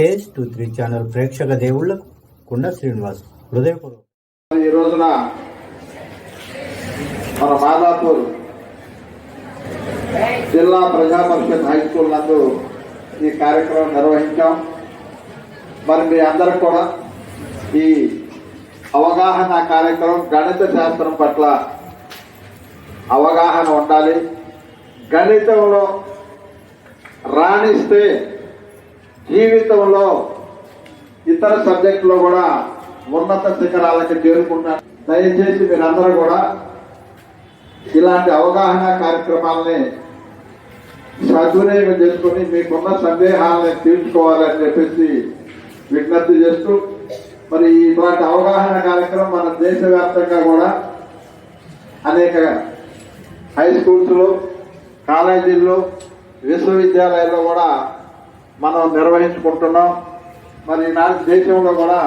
KS two three channel ప్రేక్షక దేవుళ్ళకు కుండ శ్రీనివాస్ హృదయపూర్వక ఈ రోజున మన మాదాపూర్ జిల్లా ప్రజా పరిషత్ హై స్కూల్ నందు ఈ కార్యక్రమం నిర్వహించాం. మరి మీ అందరికి కూడా ఈ అవగాహన కార్యక్రమం గణిత శాస్త్రం పట్ల అవగాహన ఉండాలి. గణితంలో రాణిస్తే జీవితంలో ఇతర సబ్జెక్టులో కూడా ఉన్నత శిఖరాలకి చేరుకున్నాను దయచేసి మీరందరూ కూడా ఇలాంటి అవగాహన కార్యక్రమాలని సద్వినియోగం చేసుకుని మీకున్న సందేహాలని తీర్చుకోవాలని చెప్పేసి విజ్ఞప్తి చేస్తూ మరి ఇలాంటి అవగాహన కార్యక్రమం మన దేశవ్యాప్తంగా కూడా అనేక హై స్కూల్స్లో కాలేజీల్లో విశ్వవిద్యాలయాల్లో కూడా మనం నిర్వహించుకుంటున్నాం. మరి ఈనాటి దేశంలో కూడా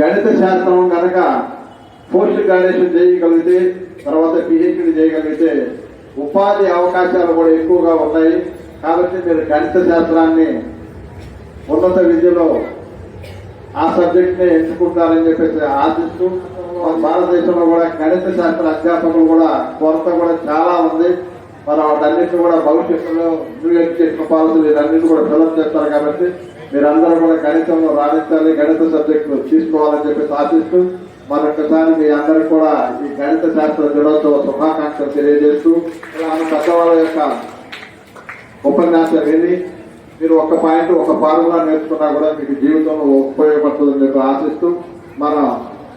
గణిత శాస్త్రం కనుక పోస్ట్ గ్రాడ్యుయేషన్ చేయగలిగితే తర్వాత పిహెచ్డి చేయగలిగితే ఉపాధి అవకాశాలు కూడా ఎక్కువగా ఉన్నాయి. కాబట్టి మీరు గణిత శాస్త్రాన్ని ఉన్నత విద్యలో ఆ సబ్జెక్ట్ని ఎంచుకుంటారని చెప్పేసి ఆశిస్తూ భారతదేశంలో కూడా గణిత శాస్త్ర అధ్యాపకులు కూడా కొరత కూడా చాలా ఉంది. మనం వాటన్నిటిని కూడా భవిష్యత్తులో న్యూ చేసిన పాలసీలు ఇవన్నీ కూడా ఫిలప్ చేస్తారు కాబట్టి మీరందరూ కూడా గణితంలో రాణించాలి గణిత సబ్జెక్టులు తీసుకోవాలని చెప్పేసి ఆశిస్తూ మరొకసారి మీ అందరికి కూడా ఈ గణిత శాస్త్ర దినోత్సవ శుభాకాంక్షలు తెలియజేస్తూ పెద్దవాళ్ళ యొక్క ఉపన్యాసం విని మీరు ఒక పాయింట్ ఒక ఫార్ములా నేర్చుకున్నా కూడా మీకు జీవితంలో ఉపయోగపడుతుందని చెప్పి ఆశిస్తూ మనం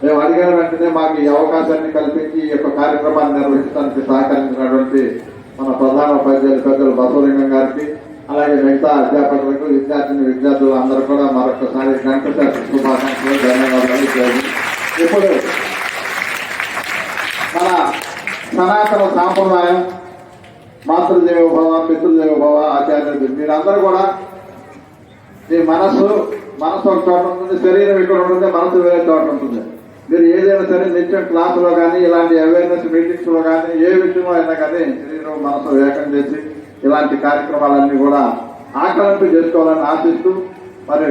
మేము అడిగిన వెంటనే మాకు ఈ అవకాశాన్ని కల్పించి ఈ యొక్క కార్యక్రమాన్ని నిర్వహించడానికి సహకరించినటువంటి ప్రధాన ఉపాధ్యాయులు పెద్దలు బసవలింగం గారికి అలాగే మిగతా అధ్యాపకులకు విద్యార్థిని విద్యార్థులు అందరూ కూడా మరొకసారి గంట శుభాకాంక్షలు ధన్యవాదాలు ఇప్పుడు మన సనాతన సాంప్రదాయం మాతృదేవ భవ పితృదేవ భవ ఆచార్యులు మీరందరూ కూడా మీ మనస్సు మనసు ఒక చోట ఉంటుంది శరీరం ఇక్కడ ఉంటుంది మనసు వేరే చోట ఉంటుంది. మీరు ఏదైనా సరే నిత్యం క్లాసులో కానీ ఇలాంటి అవేర్నెస్ మీటింగ్స్లో కానీ ఏ విషయంలో అయినా కానీ శరీరం మనసు వేగం చేసి ఇలాంటి కార్యక్రమాలన్నీ కూడా ఆకలింపు చేసుకోవాలని ఆశిస్తూ మరి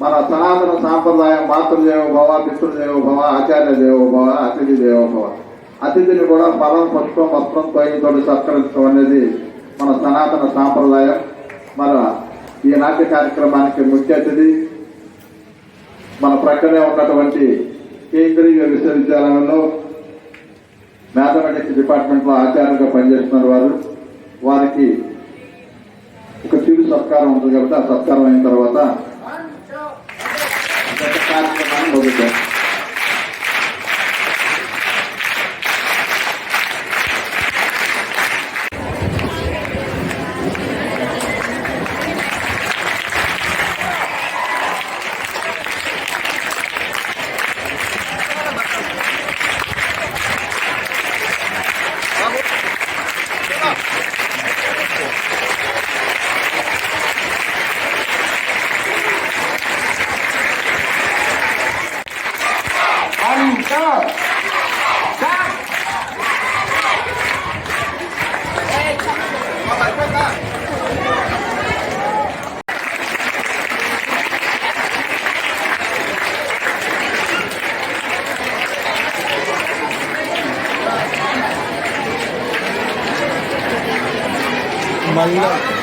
మన సనాతన సాంప్రదాయం మాతృదేవ భవ పితృదేవ భవ ఆచార్య దేవ భవ అతిథి దేవ భవ. అతిథిని కూడా ఫలం పుష్పం వస్త్రం తొయ్యతో సత్కరించడం అనేది మన సనాతన సాంప్రదాయం. మన ఈ కార్యక్రమానికి ముఖ్య అతిథి మన ప్రక్కనే ఉన్నటువంటి కేంద్రీయ విశ్వవిద్యాలయంలో మ్యాథమెటిక్స్ డిపార్ట్మెంట్లో ఆచార్యంగా పనిచేస్తున్నారు వారు. వారికి ఒక చిరు సత్కారం ఉంటుంది కాబట్టి ఆ సత్కారం అయిన తర్వాత కార్యక్రమాన్ని 没了